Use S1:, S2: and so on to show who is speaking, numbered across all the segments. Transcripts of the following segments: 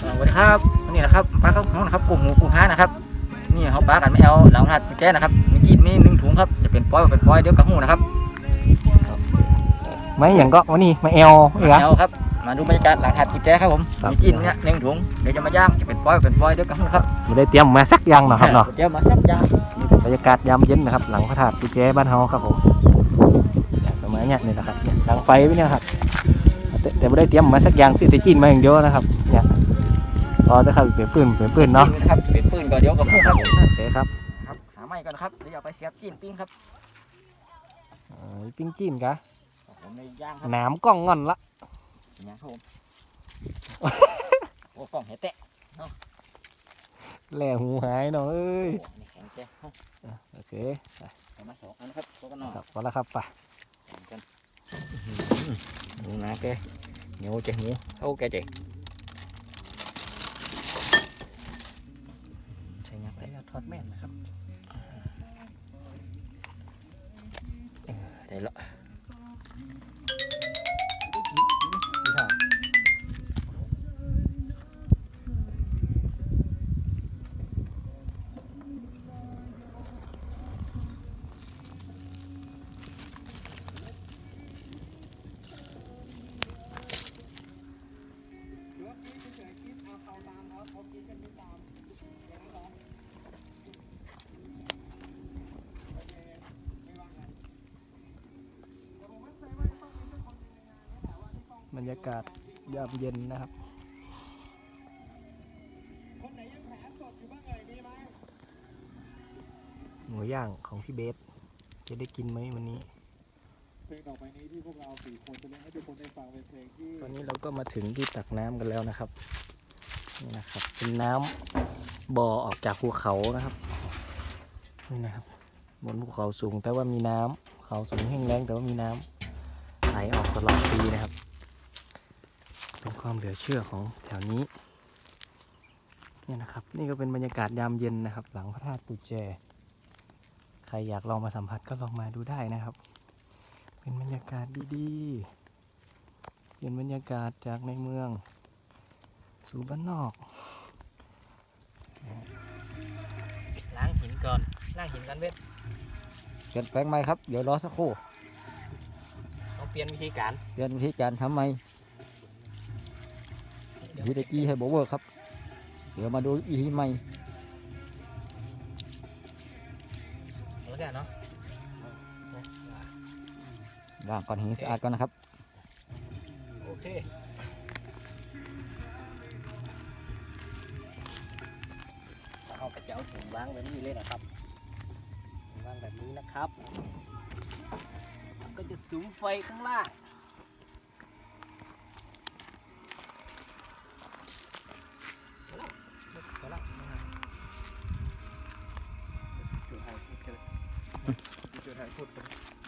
S1: สวัสดีครับวันนี้นะครับปลาข้าวน้องนะครับกลุ่มหมูกลุ่มห้านะครับนี่เขาปลากันไม่เอาหลังหัดแจ้นะครับมีจีนมีหนึ่งถุงครับจะเป็นปอยเป็นปอยเดี๋ยวกับหูนะครับ
S2: ไม่อย่างก็วันนี้มาเอลเหรอ
S1: เอาครับมาดูบรรยากาศหลังหัดกุญแจครับผม
S2: ครับ
S1: มีจีนเนี่ยหนึ่งถุงเดี๋ยวจะมาย่างจะเป็นปอยเป็นปอยเดี๋ยวกับหูครับ
S2: ไม่ได้เตรียมมาสักอยังนะครับเนาะ
S1: เดี๋ยวมาสักย่าง
S2: บรรยากาศยามเย็นนะครับ หลังพระธาตุกุเจบ้านเฮาครับผมเนี่ยประมาณเนี้ยนี่นะครับเนี่ยหลังไฟไว้เนี่ยครับแต่แต่ไม่ได้เตรียมมาสักอย่างซื้อแต่จีนมาอย่างเดียวนะครับ เนี่ยพอจะเข้าเปลี่ยนปืนเปลี่ยนปืนเนาะ
S1: จีนะครับเป็นปืนก่อนเดี๋ยวกับหูครับ
S2: โอเคครับ
S1: ครับหาไม้ก่อนนะครับเดี๋ยวเอาไปเสียบจีนปิ้งครับ
S2: เอ้ยปิ้งจีนกะ
S1: ผมในย่างครับ
S2: หนามกล้องงอนละ
S1: อย่างครับผมโอ้กล่องเห็ดแตะ
S2: แหล่หูหายเนาะเอ้ย
S1: โอ้นี่แข็งแตะเอา
S2: โอเค
S1: เอามาสองอันครับพวกกันหน่อย
S2: ครับพอแล้วครับไป
S1: แข่งกันหมูนะแกเหนียวจะหูเท่าแกเจ๊ใช่ยัง
S2: ไป
S1: ไง
S2: ท อดแม่นนะครับ
S1: ได้ละ
S2: บรรยากาศยามเย็นนะครับหมูย่างของพี่เบส จะได้กินไหมวันนี้
S3: เพลงต่อไปนี้ที่พวกเราสี่คนจะเล่นให้ทุกคนได้ฟังเป็นเพลงที่
S2: ตอนนี้เราก็มาถึงที่ตักน้ำกันแล้วนะครับ นี่นะครับ เป็นน้ำบ่อออกจากภูเขานะครับ นี่นะครับ บนภูเขาสูงแต่ว่ามีน้ำเขาสูงแห้งแล้งแต่ว่ามีน้ำไหลออกตลอดปีนะครับเป็น ความเหลือเชื่อของแถวนี้นี่นะครับ นี่ก็เป็นบรรยากาศยามเย็นนะครับ หลังพระธาตุปูแจใครอยากลองมาสัมผัสก็ลองมาดูได้นะครับ เป็นบรรยากาศดีๆเปลี่ยนบรรยากาศจากในเมือง สู่บ้านนอกล้างหินก่อนล้างหินกันเวท
S1: เปลี่ยนแปลงไหมครับ เดี๋ยวรอสักครู่
S2: ต้องเปลี่ยนวิธีการ
S1: เปลี่ยนวิธีการทำไห มวิธีกี้ให้โบเวอร์ครับ เดี๋ยวมาดูอีทีใหม่
S2: แล้วกันเนาะ
S1: ล้างก่อนให้สะอาดก่อนนะครับ
S2: โอเคเอากระเจ้าถุงล้างแบบนี้เลยนะครับวางแบบนี้นะครับแล้วก็จะสูงไฟข้างล่าง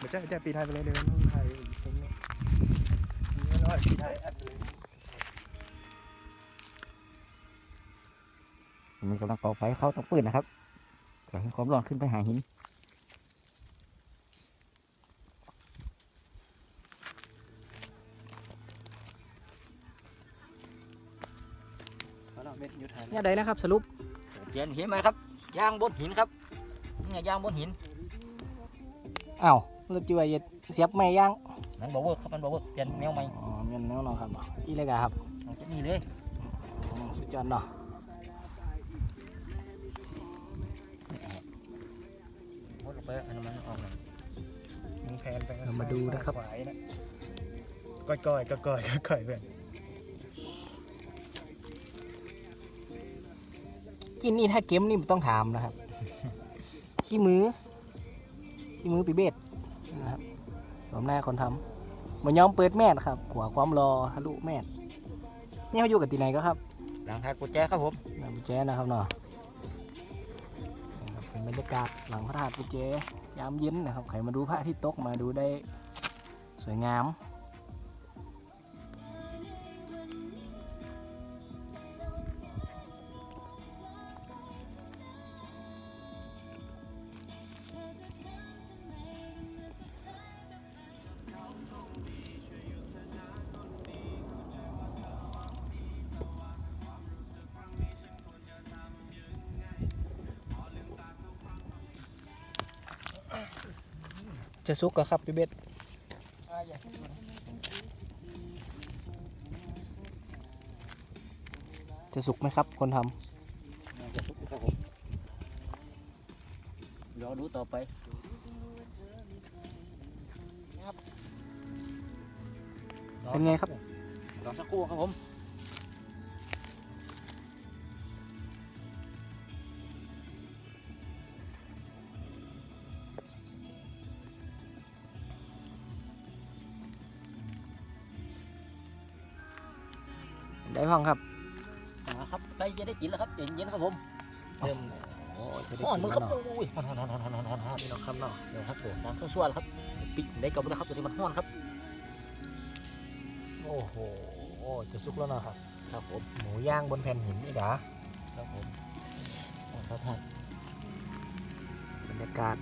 S3: กันไม่ใช่ไม่ใช่ปีไทยไปเลยเดี๋ยวมึงไทยตรงนี้นี่น้อยปีไทยอัดเลย
S1: มันกำลังก่อไฟเข้าต้องปืนนะครับเพื่อให้ความร้อนขึ้นไปหาหิน
S3: เม็ดยุทธไทย
S2: เนี่ยใดนะครับสรุป
S1: เปลี่ยนหินไหมครับย่างบนหินครับนี่ย่างบนหิน
S2: อ้าว เราจะว่าจะเสียบไม่ย่าง
S1: มันโบเวอร์ครับมันโบเวอร์เปลี่ยนแนวใหม่
S2: อ๋อเมียนแนวเนาะครับอีเลยกะครับ
S1: เอาที่นี่เลย
S2: อ๋อสุดยอดเนาะ
S1: โคตรไปอันนั้นมันออกเลย
S3: มึงแพนไป
S2: เรามาดูนะครับ
S3: ขวายนะก้อยก้อยก้อยก้อยก้อยเพื่อน
S2: กินนี่ถ้าเกมนี่ไม่ต้องถามนะครับ ขี้มือขี้มือปีเบส นะครับผมหน้าคนทำมันยอมเปิดแม่นครับหัวความรอทะลุแม่นนี่เขาอยู่กับตีไหนก็ครับ
S1: หลังทางกุญแจครับผม
S2: หลังกุญแจนะครับเนาะนี่ครับเป็นบรรยากาศหลังพระธาตุกุญแจยามเย็นนะครับใครมาดูพระอาทิตย์ตกมาดูได้สวยงาม จะสุกก็ครับพี่เบสจะสุกไหมครับ คนทำ
S1: จะสุกครับผมรอดูต่อไปครับ
S2: เป็นไงครับ
S1: รอสักครู่ครับผม
S2: ได้พ้องครับ
S1: นะครับใกล้จะได้กินแล้วครับเย็นๆครับผม
S2: เริ่มโอ้จะได้
S1: ห่อน
S2: กิน
S1: มึง
S2: แล้
S1: ครับ
S2: วเนาะ
S1: โอ้ยห่อนห่อนห่อนห่อนห่อนห่อนห่อน
S2: นี่เนาะครับเนาะ
S1: เดี๋ยวครับผมน้ำข้าวซั่วแล้วครับปิดได้กับแล้วครับตัวนี้มันห่อนครับ
S2: โอ้โหจะสุกแล้วเนาะครับ
S1: ครับผม
S2: หมูย่างบนแผ่นหินนี่ดา
S1: ครับผมครับท่าน
S2: บรรยากาศ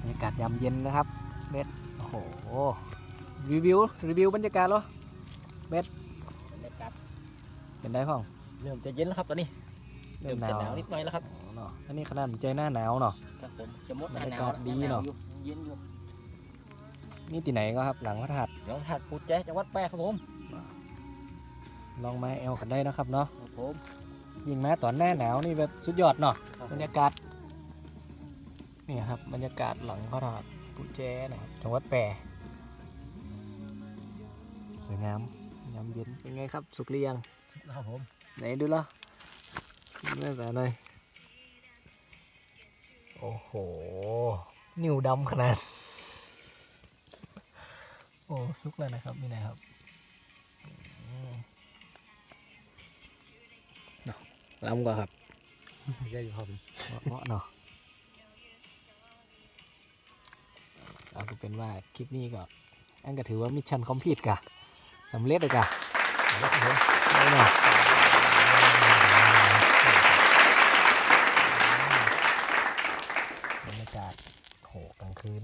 S2: บรรยากาศยามเย็นนะครับเบสโอ้โหรีวิวรีวิวบรรยากาศเหรอ
S1: บรรยากาศ
S2: เป็นได้พ้อง
S1: เริ่มจะเย็นแล้วครับตอนนี้เริ่มจะหนาวนิดหน่อยแล้วครับ
S2: อ๋อเนาะอันนี้ขนาดใจหน้าหนาวเนาะ
S1: ครับผมจะหมดหน้า
S2: บรร
S1: ห
S2: ยา
S1: นา
S2: กาวศดีเนอะ
S1: หวอยู่เย็นอยู่
S2: นี่ที่ไหนก็ครับหลังพระธาตุ
S1: เดี๋ยวถัดปูแจ๊จังหวัดแปรครับผม
S2: ลองมาแอลกันได้นะครับเนาะ
S1: ครับผม
S2: ยิ่งมาตอนหน้าหนาวนี่แบบสุดยอดเนาะ
S1: ครับ
S2: บรรยากาศนี่ครับบรรยากาศหลังพระธาตุปูแจนะครับจังหวัดแปรสวยงาม ยามเย็นเป็นไงครับสุกหรือยัง
S1: ครับผม
S2: ไหนดูละเมื่อสาหน่อยโอ้โห นิ้วดำขนาด โอ้สุกแล้วนะครับนี่นะครับอืมเนาะล้ำกว่าครับ
S1: ใช่ครับ
S2: เหมาะเนาะเอาเป็นว่าคลิปนี้ก็อันก็ถือว่ามิชชั่นคอมพลีทกะ สำเร็จเลยจ้ะ
S1: บรรยา
S2: กาศโหกลางคืน